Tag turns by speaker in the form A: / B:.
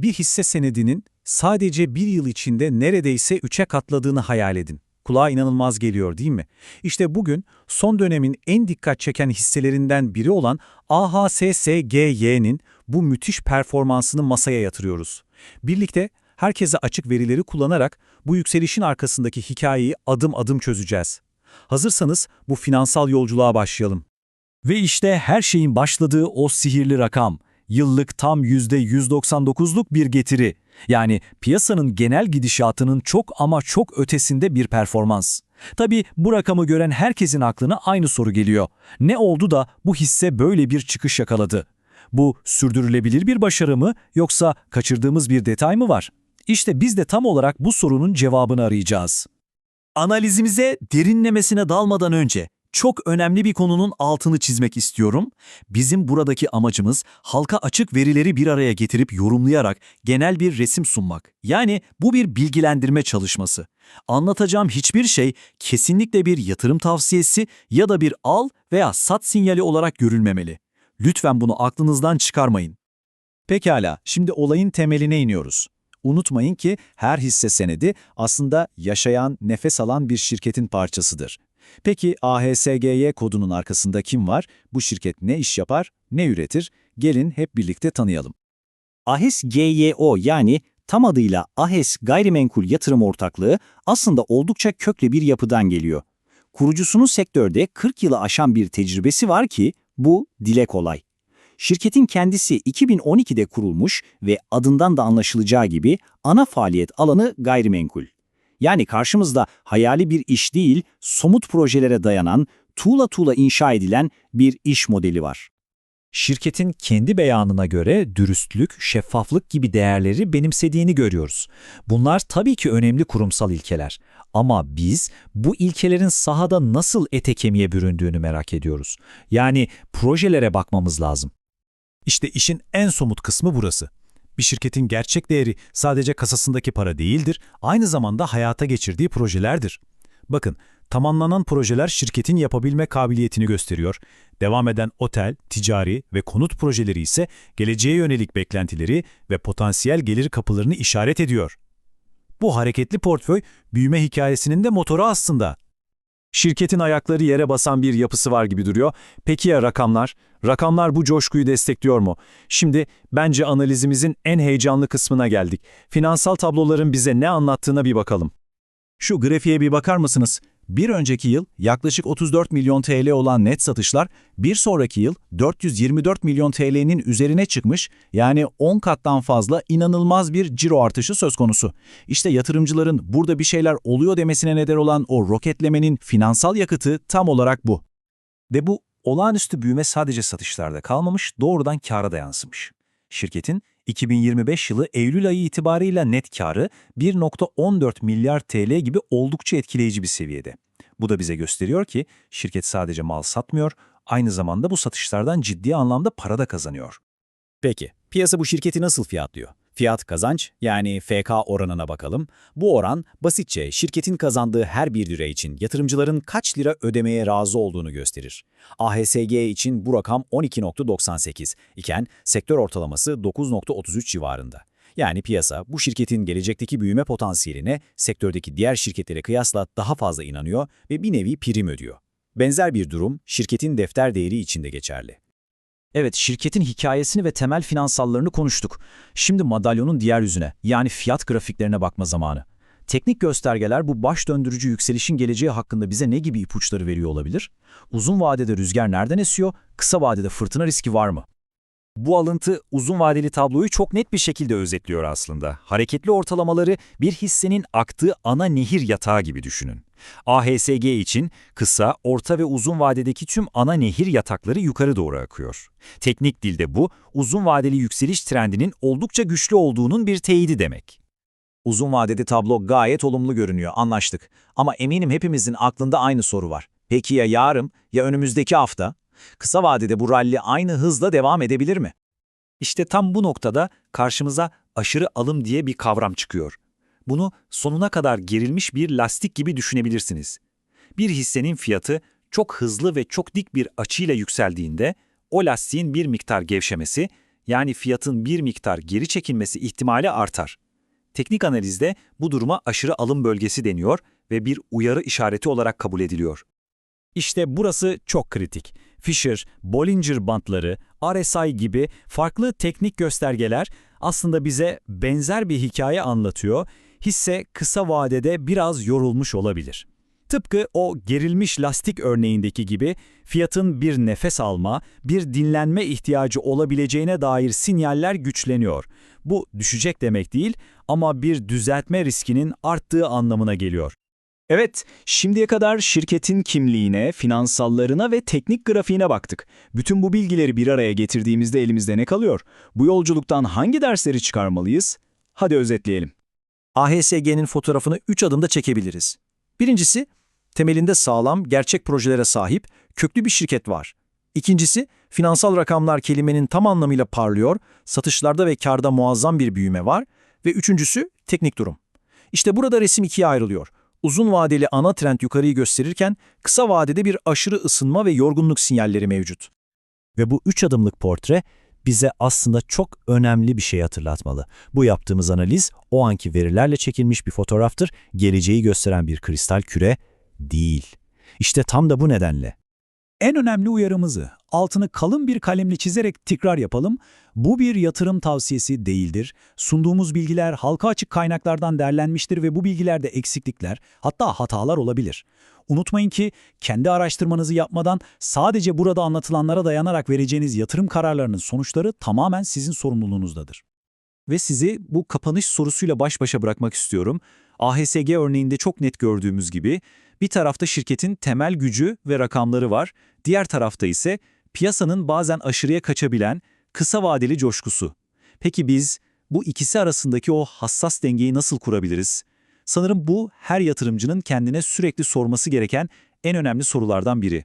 A: Bir hisse senedinin sadece bir yıl içinde neredeyse üçe katladığını hayal edin. Kulağa inanılmaz geliyor değil mi? İşte bugün son dönemin en dikkat çeken hisselerinden biri olan AHSSGY'nin bu müthiş performansını masaya yatırıyoruz. Birlikte herkese açık verileri kullanarak bu yükselişin arkasındaki hikayeyi adım adım çözeceğiz. Hazırsanız bu finansal yolculuğa başlayalım.
B: Ve işte her şeyin başladığı o sihirli rakam. Yıllık tam %199'luk bir getiri. Yani piyasanın genel gidişatının çok ama çok ötesinde bir performans. Tabii bu rakamı gören herkesin aklına aynı soru geliyor. Ne oldu da bu hisse böyle bir çıkış yakaladı? Bu sürdürülebilir bir başarı mı yoksa kaçırdığımız bir detay mı var? İşte biz de tam olarak bu sorunun cevabını arayacağız. Analizimize derinlemesine dalmadan önce çok önemli bir konunun altını çizmek istiyorum. Bizim buradaki amacımız halka açık verileri bir araya getirip yorumlayarak genel bir resim sunmak. Yani bu bir bilgilendirme çalışması. Anlatacağım hiçbir şey kesinlikle bir yatırım tavsiyesi ya da bir al veya sat sinyali olarak görülmemeli. Lütfen bunu aklınızdan çıkarmayın. Pekala, şimdi olayın temeline iniyoruz. Unutmayın ki her hisse senedi aslında yaşayan, nefes alan bir şirketin parçasıdır. Peki AHSGY kodunun arkasında kim var? Bu şirket ne iş yapar, ne üretir? Gelin hep birlikte tanıyalım.
C: AHES GYO yani tam adıyla AHES Gayrimenkul Yatırım Ortaklığı aslında oldukça köklü bir yapıdan geliyor. Kurucusunun sektörde 40 yılı aşan bir tecrübesi var ki bu dile kolay. Şirketin kendisi 2012'de kurulmuş ve adından da anlaşılacağı gibi ana faaliyet alanı gayrimenkul. Yani karşımızda hayali bir iş değil, somut projelere dayanan, tuğla tuğla inşa edilen bir iş modeli var.
B: Şirketin kendi beyanına göre dürüstlük, şeffaflık gibi değerleri benimsediğini görüyoruz. Bunlar tabii ki önemli kurumsal ilkeler. Ama biz bu ilkelerin sahada nasıl ete kemiğe büründüğünü merak ediyoruz. Yani projelere bakmamız lazım.
A: İşte işin en somut kısmı burası. Bir şirketin gerçek değeri sadece kasasındaki para değildir, aynı zamanda hayata geçirdiği projelerdir. Bakın, tamamlanan projeler şirketin yapabilme kabiliyetini gösteriyor. Devam eden otel, ticari ve konut projeleri ise geleceğe yönelik beklentileri ve potansiyel gelir kapılarını işaret ediyor. Bu hareketli portföy, büyüme hikayesinin de motoru aslında.
B: Şirketin ayakları yere basan bir yapısı var gibi duruyor. Peki ya rakamlar? Rakamlar bu coşkuyu destekliyor mu? Şimdi bence analizimizin en heyecanlı kısmına geldik. Finansal tabloların bize ne anlattığına bir bakalım.
A: Şu grafiğe bir bakar mısınız? Bir önceki yıl yaklaşık 34 milyon TL olan net satışlar, bir sonraki yıl 424 milyon TL'nin üzerine çıkmış, yani 10 kattan fazla inanılmaz bir ciro artışı söz konusu. İşte yatırımcıların burada bir şeyler oluyor demesine neden olan o roketlemenin finansal yakıtı tam olarak bu.
D: Ve bu olağanüstü büyüme sadece satışlarda kalmamış, doğrudan kâra da yansımış. Şirketin 2025 yılı Eylül ayı itibarıyla net karı 1.14 milyar TL gibi oldukça etkileyici bir seviyede. Bu da bize gösteriyor ki şirket sadece mal satmıyor, aynı zamanda bu satışlardan ciddi anlamda para da kazanıyor.
C: Peki, piyasa bu şirketi nasıl fiyatlıyor? Fiyat kazanç yani FK oranına bakalım. Bu oran basitçe şirketin kazandığı her bir lira için yatırımcıların kaç lira ödemeye razı olduğunu gösterir. AHSG için bu rakam 12.98 iken sektör ortalaması 9.33 civarında. Yani piyasa bu şirketin gelecekteki büyüme potansiyeline sektördeki diğer şirketlere kıyasla daha fazla inanıyor ve bir nevi prim ödüyor. Benzer bir durum şirketin defter değeri için de geçerli.
B: Evet, şirketin hikayesini ve temel finansallarını konuştuk. Şimdi madalyonun diğer yüzüne, yani fiyat grafiklerine bakma zamanı. Teknik göstergeler bu baş döndürücü yükselişin geleceği hakkında bize ne gibi ipuçları veriyor olabilir? Uzun vadede rüzgar nereden esiyor, kısa vadede fırtına riski var mı?
D: Bu alıntı uzun vadeli tabloyu çok net bir şekilde özetliyor aslında. Hareketli ortalamaları bir hissenin aktığı ana nehir yatağı gibi düşünün. AHSG için kısa, orta ve uzun vadedeki tüm ana nehir yatakları yukarı doğru akıyor. Teknik dilde bu, uzun vadeli yükseliş trendinin oldukça güçlü olduğunun bir teyidi demek.
C: Uzun vadede tablo gayet olumlu görünüyor, anlaştık. Ama eminim hepimizin aklında aynı soru var. Peki ya yarın, ya önümüzdeki hafta? Kısa vadede bu ralli aynı hızla devam edebilir mi?
D: İşte tam bu noktada karşımıza aşırı alım diye bir kavram çıkıyor. Bunu sonuna kadar gerilmiş bir lastik gibi düşünebilirsiniz. Bir hissenin fiyatı çok hızlı ve çok dik bir açıyla yükseldiğinde o lastiğin bir miktar gevşemesi yani fiyatın bir miktar geri çekilmesi ihtimali artar. Teknik analizde bu duruma aşırı alım bölgesi deniyor ve bir uyarı işareti olarak kabul ediliyor.
C: İşte burası çok kritik. Fisher, Bollinger bantları, RSI gibi farklı teknik göstergeler aslında bize benzer bir hikaye anlatıyor. Hisse kısa vadede biraz yorulmuş olabilir. Tıpkı o gerilmiş lastik örneğindeki gibi fiyatın bir nefes alma, bir dinlenme ihtiyacı olabileceğine dair sinyaller güçleniyor. Bu düşecek demek değil ama bir düzeltme riskinin arttığı anlamına geliyor.
E: Evet, şimdiye kadar şirketin kimliğine, finansallarına ve teknik grafiğine baktık. Bütün bu bilgileri bir araya getirdiğimizde elimizde ne kalıyor? Bu yolculuktan hangi dersleri çıkarmalıyız? Hadi özetleyelim.
C: AHSG'nin fotoğrafını 3 adımda çekebiliriz. Birincisi, temelinde sağlam, gerçek projelere sahip, köklü bir şirket var. İkincisi, finansal rakamlar kelimenin tam anlamıyla parlıyor, satışlarda ve karda muazzam bir büyüme var. Ve üçüncüsü, teknik durum. İşte burada resim ikiye ayrılıyor. Uzun vadeli ana trend yukarıyı gösterirken, kısa vadede bir aşırı ısınma ve yorgunluk sinyalleri mevcut.
A: Ve bu üç adımlık portre bize aslında çok önemli bir şey hatırlatmalı. Bu yaptığımız analiz o anki verilerle çekilmiş bir fotoğraftır, geleceği gösteren bir kristal küre değil. İşte tam da bu nedenle.
B: En önemli uyarımızı altını kalın bir kalemle çizerek tekrar yapalım. Bu bir yatırım tavsiyesi değildir. Sunduğumuz bilgiler halka açık kaynaklardan derlenmiştir ve bu bilgilerde eksiklikler, hatta hatalar olabilir. Unutmayın ki kendi araştırmanızı yapmadan sadece burada anlatılanlara dayanarak vereceğiniz yatırım kararlarının sonuçları tamamen sizin sorumluluğunuzdadır. Ve sizi bu kapanış sorusuyla baş başa bırakmak istiyorum. AHSG örneğinde çok net gördüğümüz gibi bir tarafta şirketin temel gücü ve rakamları var, diğer tarafta ise piyasanın bazen aşırıya kaçabilen kısa vadeli coşkusu. Peki biz bu ikisi arasındaki o hassas dengeyi nasıl kurabiliriz? Sanırım bu her yatırımcının kendine sürekli sorması gereken en önemli sorulardan biri.